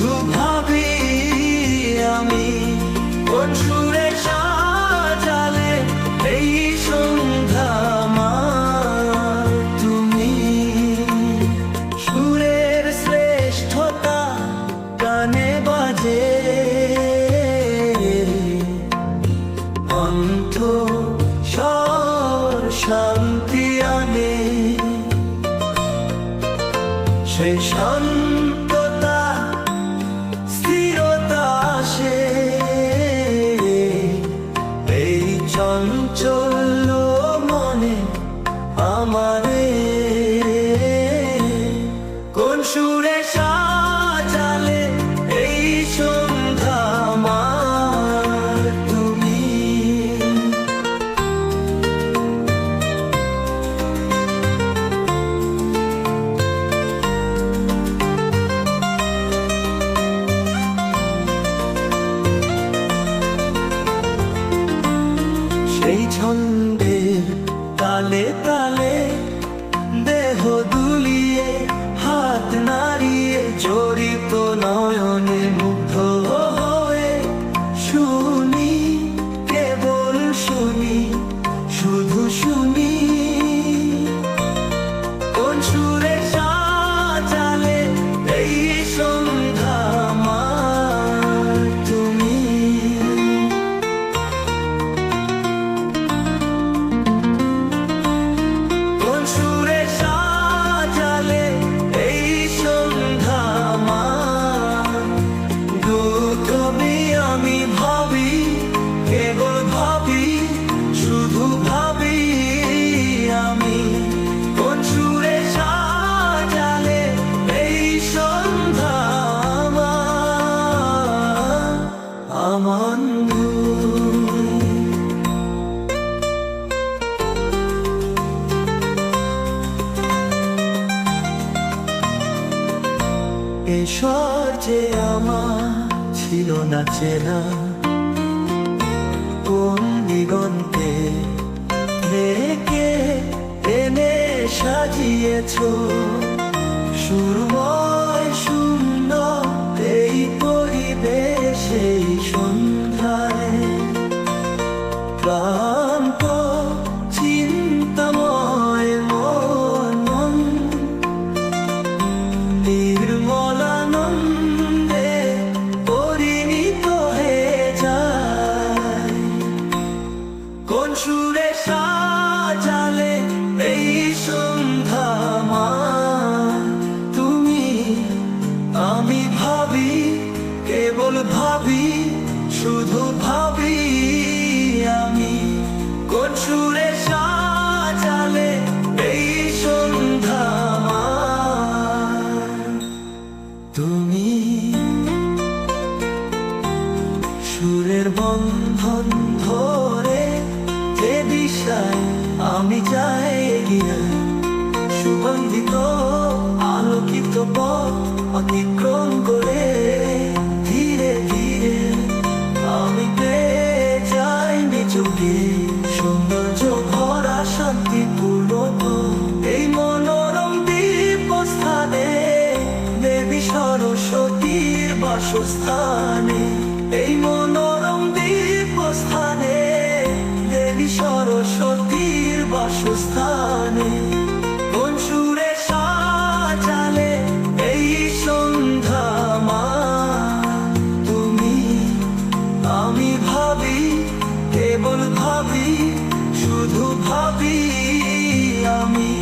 শুধু আমি কোন সুরে সাজালে এই সন্ধ্যা তুমি সুরের শ্রেষ্ঠতা গানে বাজে। অন্ত শান্তি আনে। সেই চঞ্চল মনে আমারে সেই এসর যে আমার ছিল না চেনা, কোন দিগন্তে রেখে এনে সাজিয়েছ? সুরময় শূন্য এই পরিবেশে শুধু ভাবি আমি কোন সুরে সাজালে এই সন্ধ্যা তুমি সুরের বন্ধন ধরে যে দিশায় আমি যাই এগিয়ে, সুগন্ধিত আলোকিত পথ অতিক্রম করে স্থানে এই মনোরম দ্বীপ দেবী সরস্বতীর বাসস্থানে। সাজালে এই মা তুমি, আমি ভাবি ভাবি, শুধু ভাবি আমি।